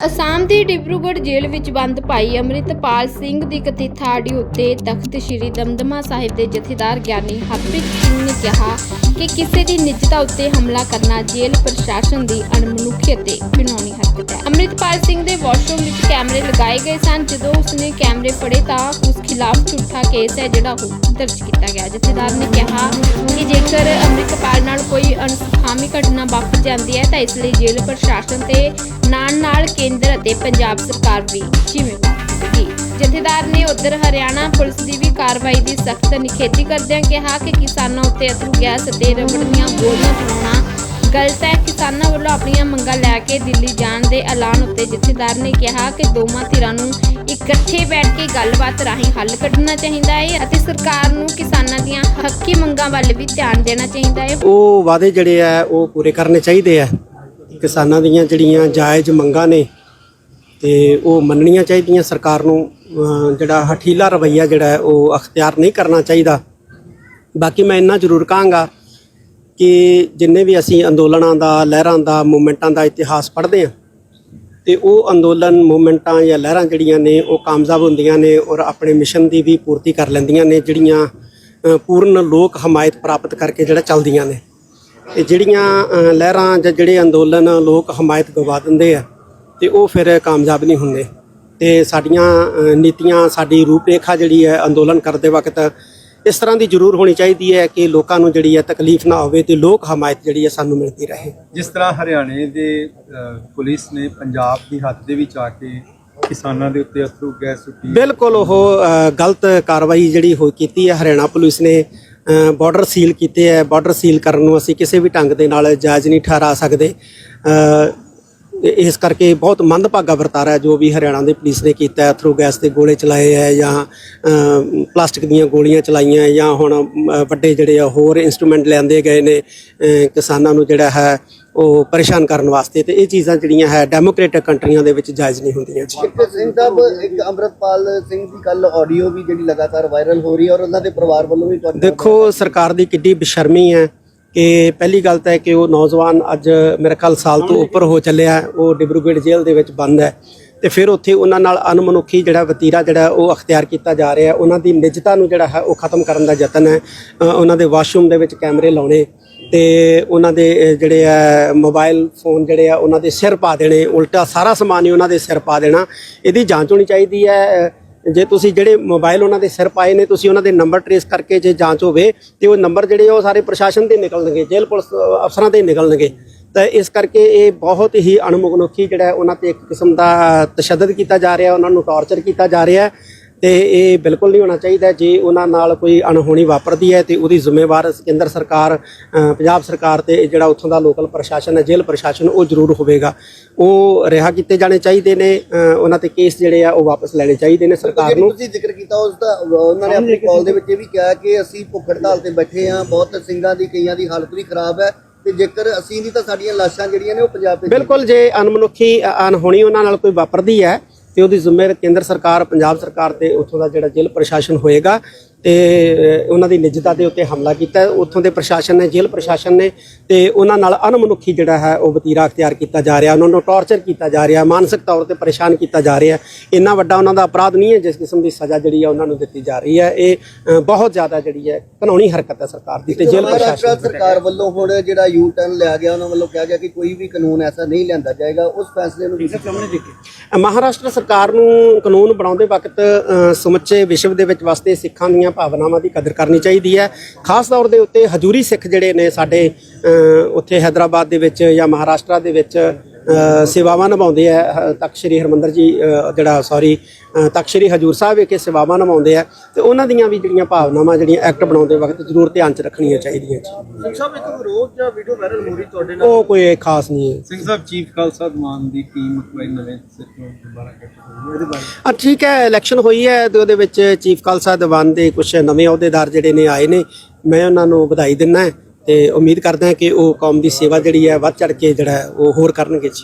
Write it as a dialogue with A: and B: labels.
A: ਅਸਾਮ ਦੀ ਡਿਬਰੂਗੜ੍ਹ ਜੇਲ੍ਹ ਵਿੱਚ ਬੰਦ ਭਾਈ ਅੰਮ੍ਰਿਤਪਾਲ ਸਿੰਘ ਦੀ ਕਥਿਤ ਆਡੀਓ ਉੱਤੇ ਤਖਤ ਸ੍ਰੀ ਦਮਦਮਾ ਸਾਹਿਬ ਦੇ ਜਥੇਦਾਰ ਗਿਆਨੀ ਹਰਪ੍ਰੀਤ ਸਿੰਘ ਨੇ ਕਿਹਾ ਕਿ ਕਿਸੇ ਦੀ ਨਿੱਜਤਾ ਉੱਤੇ ਹਮਲਾ ਕਰਨਾ ਜੇਲ੍ਹ ਪ੍ਰਸ਼ਾਸਨ ਦੀ ਅਣਮਨੁੱਖੀ ਅਤੇ ਘਿਨੌਣੀ ਹਰਕਤ ਹੈ। ਅੰਮ੍ਰਿਤਪਾਲ ਸਿੰਘ ਦੇ ਵਾਸ਼ਰੂਮ ਵਿੱਚ ਕੈਮਰੇ ਲਗਾਏ ਗਏ ਸਨ। ਜਦੋਂ ਉਸਨੇ ਕੈਮਰੇ ਫੜੇ ਤਾਂ ਉਸ ਖਿਲਾਫ ਝੂਠਾ ਕੇਸ ਹੈ ਜਿਹੜਾ ਉਹ ਦਰਜ ਕੀਤਾ ਗਿਆ। ਜਥੇਦਾਰ ਨੇ ਕਿਹਾ ਕਿ ਜੇਕਰ ਅੰਮ੍ਰਿਤਪਾਲ ਨਾਲ ਕੋਈ ਅਣਸੁਖਾਵੀ ਘਟਨਾ ਵਾਪਰ ਜਾਂਦੀ ਹੈ ਤਾਂ ਇਸ ਲਈ ਜੇਲ੍ਹ ਪ੍ਰਸ਼ਾਸਨ ਤੇ ਨਾਲ ਨਾਲ ਕੇਂਦਰ ਅਤੇ ਪੰਜਾਬ ਸਰਕਾਰ ਵੀ ਜ਼ਿੰਮੇਵਾਰ ਹੋਵੇਗੀ ਜਥੇਦਾਰ ਨੇ ਉਧਰ ਹਰਿਆਣਾ ਪੁਲਿਸ ਦੀ ਵੀ ਕਾਰਵਾਈ ਦੀ ਸਖਤ ਨਿਖੇਧੀ ਕਰਦਿਆਂ ਕਿਹਾ ਕਿ ਕਿਸਾਨਾਂ ਉੱਤੇ ਅਥਰੂ ਗੈਸ ਅਤੇ ਰਬੜ ਦੀਆਂ ਗੋਲੀਆਂ ਚਲਾਉਣਾ ਗਲਤ ਹੈ। ਕਿਸਾਨਾਂ ਵੱਲੋਂ ਆਪਣੀਆਂ ਮੰਗਾਂ ਲੈ ਕੇ ਦਿੱਲੀ ਜਾਣ ਦੇ ਐਲਾਨ ਉੱਤੇ ਜਥੇਦਾਰ ਨੇ ਕਿਹਾ ਕਿ ਦੋਵਾਂ ਧਿਰਾਂ ਨੂੰ ਇਕੱਠੇ ਬੈਠ ਕੇ ਗੱਲਬਾਤ ਰਾਹੀਂ ਹੱਲ ਕੱਢਣਾ ਚਾਹੀਦਾ ਹੈ ਅਤੇ ਸਰਕਾਰ ਨੂੰ ਕਿਸਾਨਾਂ ਦੀਆਂ ਹੱਕੀ ਮੰਗਾਂ ਵੱਲ ਵੀ ਧਿਆਨ ਦੇਣਾ ਚਾਹੀਦਾ ਹੈ।
B: ਉਹ ਵਾਅਦੇ ਜਿਹੜੇ ਆ, ਉਹ ਪੂਰੇ ਕਰਨੇ ਚਾਹੀਦੇ ਆ। ਕਿਸਾਨਾਂ ਦੀਆਂ ਜਿਹੜੀਆਂ ਜਾਇਜ਼ ਮੰਗਾਂ ਨੇ ਤੇ ਉਹ ਮੰਨਣੀਆਂ ਚਾਹੀਦੀਆਂ ਸਰਕਾਰ ਨੂੰ। ਜਿਹੜਾ ਹਠੀਲਾ ਰਵਈਆ ਜਿਹੜਾ ਹੈ, ਉਹ ਅਖਤਿਆਰ ਨਹੀਂ ਕਰਨਾ ਚਾਹੀਦਾ। ਬਾਕੀ ਮੈਂ ਇੰਨਾ ਜ਼ਰੂਰ ਕਹਾਂਗਾ ਕਿ ਜਿੰਨੇ ਵੀ ਅਸੀਂ ਅੰਦੋਲਨਾਂ ਦਾ, ਲਹਿਰਾਂ ਦਾ, ਮੂਵਮੈਂਟਾਂ ਦਾ ਇਤਿਹਾਸ ਪੜ੍ਹਦੇ ਹਾਂ, ਤੇ ਉਹ ਅੰਦੋਲਨ, ਮੂਵਮੈਂਟਾਂ ਜਾਂ ਲਹਿਰਾਂ ਜਿਹੜੀਆਂ ਨੇ, ਉਹ ਕਾਮਯਾਬ ਹੁੰਦੀਆਂ ਨੇ ਔਰ ਆਪਣੇ ਮਿਸ਼ਨ ਦੀ ਵੀ ਪੂਰਤੀ ਕਰ ਲੈਂਦੀਆਂ ਨੇ, ਜਿਹੜੀਆਂ ਪੂਰਨ ਲੋਕ ਹਮਾਇਤ ਪ੍ਰਾਪਤ ਕਰਕੇ ਜਿਹੜਾ ਚੱਲਦੀਆਂ ਨੇ। ਤੇ ਜਿਹੜੀਆਂ ਲਹਿਰਾਂ ਜਾਂ ਜਿਹੜੇ ਅੰਦੋਲਨ ਲੋਕ ਹਮਾਇਤ ਗਵਾ ਦਿੰਦੇ ਆ, ਤੇ ਉਹ ਫਿਰ ਕਾਮਯਾਬ ਨਹੀਂ ਹੁੰਦੇ। ਤੇ ਸਾਡੀਆਂ ਨੀਤੀਆਂ ਸਾਡੀ ਰੂਪਰੇਖਾ ਜਿਹੜੀ ਹੈ ਅੰਦੋਲਨ ਕਰਦੇ ਵਕਤ ਇਸ ਤਰ੍ਹਾਂ ਦੀ ਜ਼ਰੂਰ ਹੋਣੀ ਚਾਹੀਦੀ ਹੈ ਕਿ ਲੋਕਾਂ ਨੂੰ ਜਿਹੜੀ ਹੈ ਤਕਲੀਫ ਨਾ ਹੋਵੇ ਤੇ ਲੋਕ ਹਮਾਇਤ ਜਿਹੜੀ ਹੈ ਸਾਨੂੰ ਮਿਲਦੀ ਰਹੇ।
C: ਜਿਸ ਤਰ੍ਹਾਂ ਹਰਿਆਣੇ ਦੇ ਪੁਲਿਸ ਨੇ ਪੰਜਾਬ ਦੀ ਹੱਦ ਦੇ ਵਿੱਚ ਆ ਕੇ ਕਿਸਾਨਾਂ ਦੇ ਉੱਤੇ ਅਥਰੂ ਗੈਸ ਸੁੱਟੀ।
B: ਬਿਲਕੁਲ ਉਹ ਗਲਤ ਕਾਰਵਾਈ ਜਿਹੜੀ ਹੋ ਕੀਤੀ ਹੈ ਹਰਿਆਣਾ ਪੁਲਿਸ ਨੇ ਬਾਰਡਰ ਸੀਲ ਕੀਤੇ ਹੈ। ਬਾਰਡਰ ਸੀਲ ਕਰਨ ਨੂੰ ਅਸੀਂ ਕਿਸੇ ਵੀ ਢੰਗ ਦੇ ਨਾਲ ਜਾਇਜ਼ ਨਹੀਂ ਠਹਿਰਾ ਸਕਦੇ। ਇਸ ਕਰਕੇ ਬਹੁਤ ਮੰਦਭਾਗਾ ਵਰਤਾਰਾ ਹੈ ਜੋ ਵੀ ਹਰਿਆਣਾ ਦੀ ਪੁਲਿਸ ਨੇ ਕੀਤਾ ਹੈ ਥਰੂ ਗੈਸ ਦੇ ਗੋਲੇ ਚਲਾਏ ਹੈ ਜਾਂ ਪਲਾਸਟਿਕ ਦੀਆਂ ਗੋਲੀਆਂ ਚਲਾਈਆਂ ਜਾਂ ਹੁਣ ਵੱਡੇ ਜਿਹੜੇ ਆ ਹੋਰ ਇਨਸਟਰੂਮੈਂਟ ਲਿਆਂਦੇ ਗਏ ਨੇ ਕਿਸਾਨਾਂ ਨੂੰ ਜਿਹੜਾ ਹੈ ਉਹ ਪਰੇਸ਼ਾਨ ਕਰਨ ਵਾਸਤੇ ਤੇ ਇਹ ਚੀਜ਼ਾਂ ਜਿਹੜੀਆਂ ਹੈ ਡੈਮੋਕ੍ਰੇਟਿਕ ਕੰਟਰੀਆਂ ਦੇ ਵਿੱਚ ਜਾਇਜ਼ ਨਹੀਂ ਹੁੰਦੀਆਂ ਜੀ।
D: ਸਿੰਘ ਸਾਹਿਬ ਇੱਕ ਅੰਮ੍ਰਿਤਪਾਲ ਸਿੰਘ ਦੀ ਕੱਲ ਆਡੀਓ ਵੀ ਜਿਹੜੀ ਲਗਾਤਾਰ ਵਾਇਰਲ ਹੋ ਰਹੀ ਹੈ ਔਰ ਉਹਨਾਂ ਦੇ ਪਰਿਵਾਰ ਵੱਲੋਂ ਵੀ
B: ਦੇਖੋ ਸਰਕਾਰ ਦੀ ਕਿੱਡੀ ਬੇਸ਼ਰਮੀ ਹੈ। ਕਿ ਪਹਿਲੀ ਗੱਲ ਤਾਂ ਹੈ ਕਿ ਉਹ ਨੌਜਵਾਨ ਅੱਜ ਮੇਰੇ ਖਿਆਲ ਸਾਲ ਤੋਂ ਉੱਪਰ ਹੋ ਚੱਲਿਆ ਉਹ ਡਿਬਰੂਗੜ੍ਹ ਜੇਲ੍ਹ ਦੇ ਵਿੱਚ ਬੰਦ ਹੈ। ਤੇ ਫਿਰ ਉੱਥੇ ਉਹਨਾਂ ਨਾਲ ਅਨਮਨੁੱਖੀ ਜਿਹੜਾ ਵਤੀਰਾ ਜਿਹੜਾ ਉਹ ਅਖਤਿਆਰ ਕੀਤਾ ਜਾ ਰਿਹਾ ਉਹਨਾਂ ਦੀ ਨਿੱਜਤਾ ਨੂੰ ਜਿਹੜਾ ਹੈ, ਉਹ ਖਤਮ ਕਰਨ ਦਾ ਯਤਨ ਹੈ। ਉਹਨਾਂ ਦੇ ਵਾਸ਼ਰੂਮ ਦੇ ਵਿੱਚ ਕੈਮਰੇ ਲਾਉਣੇ ਤੇ ਉਹਨਾਂ ਦੇ ਜਿਹੜੇ ਆ ਮੋਬਾਈਲ ਫੋਨ ਜਿਹੜੇ ਆ, ਉਹਨਾਂ ਦੇ ਸਿਰ ਪਾ ਦੇਣੇ। ਉਲਟਾ ਸਾਰਾ ਸਮਾਨ ਹੀ ਉਹਨਾਂ ਦੇ ਸਿਰ ਪਾ ਦੇਣਾ। ਇਹਦੀ ਜਾਂਚ ਹੋਣੀ ਚਾਹੀਦੀ ਹੈ। ਜੇ ਤੁਸੀਂ ਜਿਹੜੇ ਮੋਬਾਈਲ ਉਹਨਾਂ ਦੇ ਸਿਰ ਪਾਏ ਨੇ, ਤੁਸੀਂ ਉਹਨਾਂ ਦੇ ਨੰਬਰ ਟਰੇਸ ਕਰਕੇ ਜੇ ਜਾਂਚ ਹੋਵੇ ਤੇ ਉਹ ਨੰਬਰ ਜਿਹੜੇ ਉਹ ਸਾਰੇ ਪ੍ਰਸ਼ਾਸਨ ਦੇ ਨਿਕਲਣਗੇ, ਜੇਲ੍ਹ ਪੁਲਿਸ ਅਫਸਰਾਂ ਦੇ ਨਿਕਲਣਗੇ। ਤਾਂ ਇਸ ਕਰਕੇ ਇਹ ਬਹੁਤ ਹੀ ਅਣਮੁਖਨੁਖੀ ਜਿਹੜਾ ਉਹਨਾਂ ਤੇ ਇੱਕ ਕਿਸਮ ਦਾ ਤਸ਼ੱਦਦ ਕੀਤਾ ਜਾ ਰਿਹਾ, ਉਹਨਾਂ ਨੂੰ ਟਾਰਚਰ ਕੀਤਾ ਜਾ ਰਿਹਾ ਤੇ ਇਹ ਬਿਲਕੁਲ ਨਹੀਂ ਹੋਣਾ ਚਾਹੀਦਾ ਜੇ ਉਹਨਾਂ ਨਾਲ ਕੋਈ ਅਣਹੋਣੀ ਵਾਪਰਦੀ ਹੈ ਤੇ ਉਹਦੀ ਜ਼ਿੰਮੇਵਾਰ ਕੇਂਦਰ ਸਰਕਾਰ ਪੰਜਾਬ ਸਰਕਾਰ ਤੇ ਜਿਹੜਾ ਉੱਥੋਂ ਦਾ ਲੋਕਲ ਪ੍ਰਸ਼ਾਸਨ ਹੈ ਜੇਲ੍ਹ ਪ੍ਰਸ਼ਾਸਨ ਉਹ ਜ਼ਰੂਰ ਹੋਵੇਗਾ। ਉਹ ਰਿਹਾ ਕੀਤੇ ਜਾਣੇ ਚਾਹੀਦੇ ਨੇ ਉਹਨਾਂ ਤੇ ਕੇਸ ਜਿਹੜੇ ਆ ਉਹ ਵਾਪਸ ਲੈਣੇ ਚਾਹੀਦੇ ਨੇ ਸਰਕਾਰ ਨੂੰ।
D: ਤੁਸੀਂ ਜ਼ਿਕਰ ਕੀਤਾ ਉਸ ਦਾ ਉਹਨਾਂ ਨੇ ਆਪਣੀ ਕਾਲ ਦੇ ਵਿੱਚ ਇਹ ਵੀ ਕਿਹਾ ਕਿ ਅਸੀਂ ਭੁੱਖ ਹੜਤਾਲ ਤੇ ਬੈਠੇ ਹਾਂ ਬਹੁਤ ਸਿੰਘਾਂ ਦੀ ਕਈਆਂ ਦੀ ਹਾਲਤ ਵੀ ਖਰਾਬ ਹੈ ਤੇ ਜੇਕਰ ਅਸੀਂ ਨਹੀਂ ਤਾਂ ਸਾਡੀਆਂ ਲਾਸ਼ਾਂ ਜਿਹੜੀਆਂ ਨੇ ਉਹ ਪੰਜਾਬ ਵਿੱਚ
B: ਬਿਲਕੁਲ ਜੇ ਅਨਮਨੁੱਖੀ ਅ, ਅਣਹੋਣੀ ਉਹਨਾਂ ਨਾਲ ਕੋਈ ਵਾਪਰਦੀ ਹੈ ਤੇ ਉਹਦੀ ਜ਼ਿੰਮੇਵਾਰ ਕੇਂਦਰ ਸਰਕਾਰ ਪੰਜਾਬ ਸਰਕਾਰ ਤੇ ਉੱਥੋਂ ਦਾ ਜਿਹੜਾ ਜੇਲ੍ਹ ਪ੍ਰਸ਼ਾਸਨ ਹੋਏਗਾ। ਤੇ ਉਹਨਾਂ ਦੀ ਨਿੱਜਤਾ ਦੇ ਉੱਤੇ ਹਮਲਾ ਕੀਤਾ। ਉੱਥੋਂ ਦੇ ਪ੍ਰਸ਼ਾਸਨ ਨੇ ਜੇਲ੍ਹ ਪ੍ਰਸ਼ਾਸਨ ਨੇ ਤੇ ਉਹਨਾਂ ਨਾਲ ਅਨਮਨੁੱਖੀ ਜਿਹੜਾ ਹੈ ਉਹ ਵਤੀਰਾ ਅਖਤਿਆਰ ਕੀਤਾ ਜਾ ਰਿਹਾ। ਉਹਨਾਂ ਨੂੰ ਟਾਰਚਰ ਕੀਤਾ ਜਾ ਰਿਹਾ ਮਾਨਸਿਕ ਤੌਰ ਤੇ ਪਰੇਸ਼ਾਨ ਕੀਤਾ ਜਾ ਰਿਹਾ। ਇੰਨਾ ਵੱਡਾ ਉਹਨਾਂ ਦਾ ਅਪਰਾਧ ਨਹੀਂ ਹੈ ਜਿਸ ਕਿਸਮ ਦੀ ਸਜ਼ਾ ਜਿਹੜੀ ਹੈ ਉਹਨਾਂ ਨੂੰ ਦਿੱਤੀ ਜਾ ਰਹੀ ਹੈ। ਇਹ ਬਹੁਤ ਜ਼ਿਆਦਾ ਜਿਹੜੀ ਹੈ ਕਾਨੂੰਨੀ ਹਰਕਤ ਹੈ ਸਰਕਾਰ ਦੀ ਤੇ ਜੇਲ੍ਹ ਪ੍ਰਸ਼ਾਸਨ
D: ਸਰਕਾਰ ਵੱਲੋਂ ਹੁਣ ਜਿਹੜਾ ਯੂ ਟਰਨ ਲਿਆ ਗਿਆ ਉਹਨਾਂ ਵੱਲੋਂ ਕਿਹਾ ਗਿਆ ਕਿ ਕੋਈ ਵੀ ਕਾਨੂੰਨ ਐਸਾ ਨਹੀਂ ਲਿਆਂਦਾ ਜਾਏਗਾ। ਉਸ ਫੈਸਲੇ ਨੂੰ
B: ਮਹਾਰਾਸ਼ਟਰ ਸਰਕਾਰ ਨੂੰ ਕਾਨੂੰਨ ਬਣਾਉਂਦੇ ਵਕਤ ਸਮੁੱਚੇ ਵਿਸ਼ਵ ਦੇ ਵਿੱਚ ਵਸਦੇ ਸਿੱਖਾਂ ਦੀਆਂ ਭਾਵਨਾਵਾਂ ਦੀ ਕਦਰ ਕਰਨੀ ਚਾਹੀਦੀ ਹੈ। ਖਾਸ ਤੌਰ ਦੇ ਉੱਤੇ ਹਜੂਰੀ ਸਿੱਖ ਜਿਹੜੇ ਨੇ ਸਾਡੇ ਉੱਥੇ ਹੈਦਰਾਬਾਦ ਦੇ ਵਿੱਚ ਜਾਂ ਮਹਾਰਾਸ਼ਟਰ ਦੇ ਵਿੱਚ ਸੇਵਾਵਾਂ ਨਿਭਾਉਂਦੇ ਆ ਹ- ਤਖਤ ਸ੍ਰੀ ਹਰਮੰਦਰ ਜੀ ਜਿਹੜਾ ਸੌਰੀ ਤਖਤ ਸ੍ਰੀ ਹਜੂਰ ਸਾਹਿਬ ਵਿਖੇ ਸੇਵਾਵਾਂ ਨਿਭਾਉਂਦੇ ਆ ਤੇ ਉਹਨਾਂ ਦੀਆਂ ਵੀ ਜਿਹੜੀਆਂ ਭਾਵਨਾਵਾਂ ਜਿਹੜੀਆਂ ਐਕਟ ਬਣਾਉਂਦੇ ਵਕਤ ਜ਼ਰੂਰ ਧਿਆਨ 'ਚ ਰੱਖਣੀਆਂ ਚਾਹੀਦੀਆਂ ਜੀ।
D: ਸਿੰਘ ਸਾਹਿਬ ਇੱਕ ਵਿਰੋਧ ਜਾਂ ਵੀਡੀਓ ਵਾਇਰਲ ਹੋ ਰਹੀ ਤੁਹਾਡੇ
B: ਉਹ ਕੋਈ ਖਾਸ ਨਹੀਂ ਹੈ।
C: ਸਿੰਘ ਸਾਹਿਬ ਚੀਫ ਖਾਲਸਾ ਦੀਵਾਨ ਦੀ ਟੀਮ ਕੋਈ ਨਵੇਂ ਸਿਰ ਤੋਂ ਦੁਬਾਰਾ ਗਠਿਤ ਹੋਈ ਹੈ। ਇਹਦੇ ਬਾਰੇ?
B: ਆ ਠੀਕ ਹੈ ਇਲੈਕਸ਼ਨ ਹੋਈ ਹੈ ਤੇ ਉਹਦੇ ਵਿੱਚ ਚੀਫ ਖਾਲਸਾ ਦੀਵਾਨ ਦੇ ਕੁਝ ਨਵੇਂ ਅਹੁਦੇਦਾਰ ਜਿਹੜੇ ਨੇ ਆਏ ਨੇ। ਮੈਂ ਉਹਨਾਂ ਨੂੰ ਵਧਾਈ ਦਿੰਦਾ ਤੇ ਉਮੀਦ ਕਰਦਾ ਕਿ ਉਹ ਕੌਮ ਦੀ ਸੇਵਾ ਜਿਹੜੀ ਹੈ ਵੱਧ ਚੜ ਕੇ ਜਿਹੜਾ ਉਹ ਹੋਰ ਕਰਨਗੇ ਜੀ।